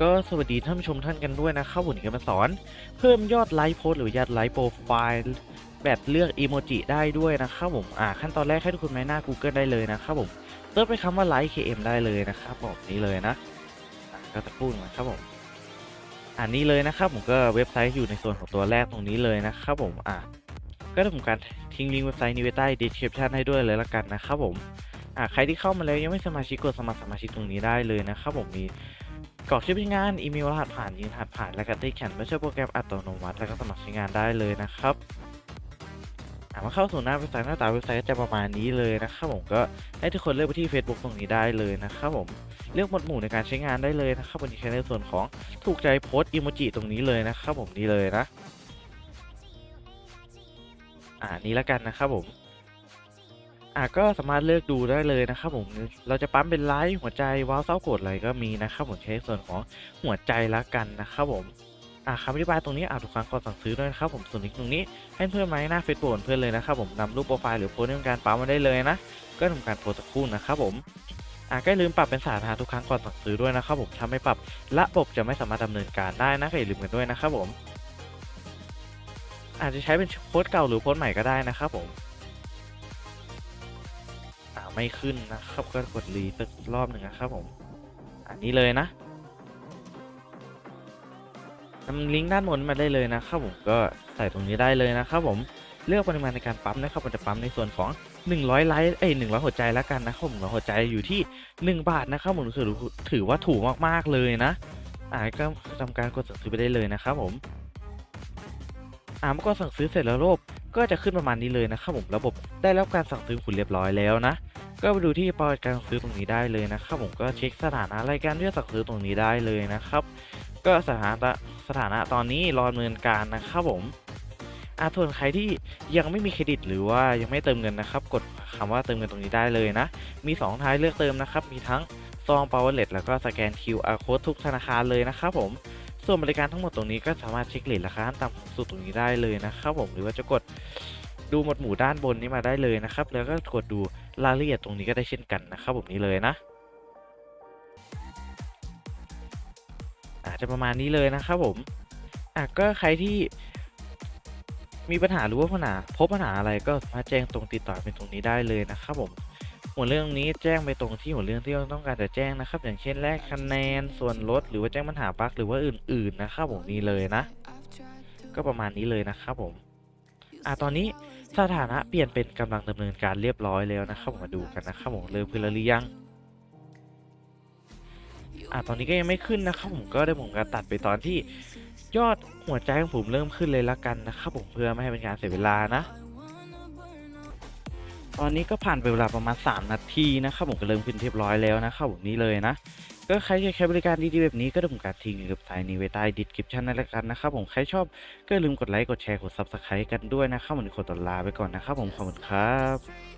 ก็สวัสดีท่านผู้ชมท่านกันด้วยนะครับวันนี้ก็มาสอน เพิ่มยอดไลค์โพสหรือยอดไลค์โปรไฟล์แบบเลือกอีโมจิได้ด้วยนะครับผมอ่าขั้นตอนแรกให้ทุกคนไปหน้า Google ได้เลยนะครับผมเติร์ไปคำว่าไลค์ KM ได้เลยนะครับผมนี้เลยนะก็จะพูดนะครับผมอันนี้เลยนะครับผมก็เว็บไซต์อยู่ในส่วนของตัวแรกตรงนี้เลยนะครับผมอะก็จะผมการทิ้งลิงก์เว็บไซต์นี้ไว้ใต้ description ให้ด้วยเลยละกันนะครับผมอะใครที่เข้ามาแล้วยังไม่สมาชิกกดสมัครสมาชิกตรงนี้ได้เลยนะครับผมมี กรอกชื่อพนักงาน อีเมลรหัสผ่านยืนรหัสผ่าน และก็ได้แข่นไม่ใช่โปรแกรมอัตโนมัติ แล้วก็สมัครใช้งานได้เลยนะครับมาเข้าสู่หน้าเว็บไซต์หน้าตาเว็บไซต์ก็จะประมาณนี้เลยนะครับผมก็ให้ทุกคนเลือกไปที่ Facebook ตรงนี้ได้เลยนะครับผมเลือกหมวดหมู่ในการใช้งานได้เลยนะครับวันนี้ใช้ในส่วนของถูกใจโพสต์อีโมจิตรงนี้เลยนะครับผมนี่เลยนะอ่านี้แล้วกันนะครับผม อะก็สามารถเลือกดูได้เลยนะครับผมเราจะปั๊มเป็นไลค์หัวใจว้าวเศร้าโกรธอะไรก็มีนะครับผมใช้ส่วนของหัวใจละกันนะครับผมอะคำอธิบายตรงนี้อ่านทุกครั้งก่อนสั่งซื้อด้วยนะครับผมส่วนลิงก์ตรงนี้ให้เพื่อนมาให้หน้าเฟซบุ๊กเพื่อนเลยนะครับผมนำรูปโปรไฟล์หรือโพสต์ในการปั๊มมาได้เลยนะ ก็ทำการโพสต์สักครู่นะครับผมอะก็อย่าลืมปรับเป็นสาธารณะทุกครั้งก่อนสั่งซื้อด้วยนะครับผมถ้าไม่ปรับระบบจะไม่สามารถดำเนินการได้นะก็อย่าลืมกันด้วยนะครับผม อาจจะใช้เป็นโพสต์เก่าหรือโพสต์ใหม่ก็ได้นะครับผม ไม่ขึ้นนะครับ ก็กดรีสักรอบหนึ่งนะครับผม อันนี้เลยนะนำลิงก์ด้านบนมาได้เลยนะครับผมก็ใส่ตรงนี้ได้เลยนะครับผมเลือกปริมาณในการปั๊มนะครับมันจะปั๊มในส่วนของ 100 ไลค์เอ้ย100 หัวใจแล้วกันนะครับผมหัวใจอยู่ที่ 1 บาทนะครับผมถือถือว่าถูกมากๆเลยนะอ่าก็ทำการกดสั่งซื้อไปได้เลยนะครับผมอ่าเมื่อกดสั่งซื้อเสร็จแล้วระบบก็จะขึ้นประมาณนี้เลยนะครับผมระบบได้รับการสั่งซื้อคุณเรียบร้อยแล้วนะ ก็ไปดูที่ประวัติการซื้อตรงนี้ได้เลยนะครับ ผมก็เช็คสถานะรายการที่สั่งซื้อตรงนี้ได้เลยนะครับ ก็สถานะสถานะตอนนี้รอดำเนินการนะครับผมอาส่วนใครที่ยังไม่มีเครดิตหรือว่ายังไม่เติมเงินนะครับ กดคำว่าเติมเงินตรงนี้ได้เลยนะ มี2ท้ายเลือกเติมนะครับ มีทั้งซอง Power l e t แล้วก็สแกน QR Code ทุกธนาคารเลยนะครับผม ส่วนบริการทั้งหมดตรงนี้ก็สามารถเช็คเลทราคาขั้นต่ำสูงสุดตรงนี้ได้เลยนะครับผมหรือว่าจะกด ดูหมวดหมู่ด้านบนนี้มาได้เลยนะครับ แล้วก็กดดูรายละเอียดตรงนี้ก็ได้เช่นกันนะครับผมนี้เลยนะอาจจะประมาณนี้เลยนะครับผมอะก็ใครที่มีปัญหาหรือว่าปัญหาพบปัญหาอะไรก็มาแจ้งตรงติดต่อเป็นตรงนี้ได้เลยนะครับผมหัวเรื่องนี้แจ้งไปตรงที่หัวเรื่องที่ต้องการจะแจ้งนะครับ อย่างเช่นแลกคะแนนส่วนลดหรือว่าแจ้งปัญหาบั๊กหรือว่าอื่น ๆ นะครับผมนี่เลยนะ ก็ประมาณนี้เลยนะครับผมอ่าตอนนี้ สถานะเปลี่ยนเป็นกำลังดำเนินการเรียบร้อยแล้วนะครับผมมาดูกันนะครับผมเริ่มขึ้นแล้วหรือยังอ่าตอนนี้ก็ยังไม่ขึ้นนะครับผมก็ได้ผมการตัดไปตอนที่ยอดหัวใจของผมเริ่มขึ้นเลยละกันนะครับผมเพื่อไม่ให้เป็นการเสียเวลานะ ตอนนี้ก็ผ่านไปเวลาประมาณ 3 นาทีนะครับผมก็เริ่มขึ้นเรียบร้อยแล้วนะครับผมนี้เลยนะ ก็ใครจะใช้บริการดีๆแบบนี้ก็ต้องการทิ้งกับสายนี้ไว้ใต้ดิสคริปชันนั่นแหละกันนะครับผมใครชอบก็ลืมกดไลค์กดแชร์กดซับสไครต์กันด้วยนะครับวันนี้ขอตัวลาไปก่อนนะครับผมขอบคุณครับ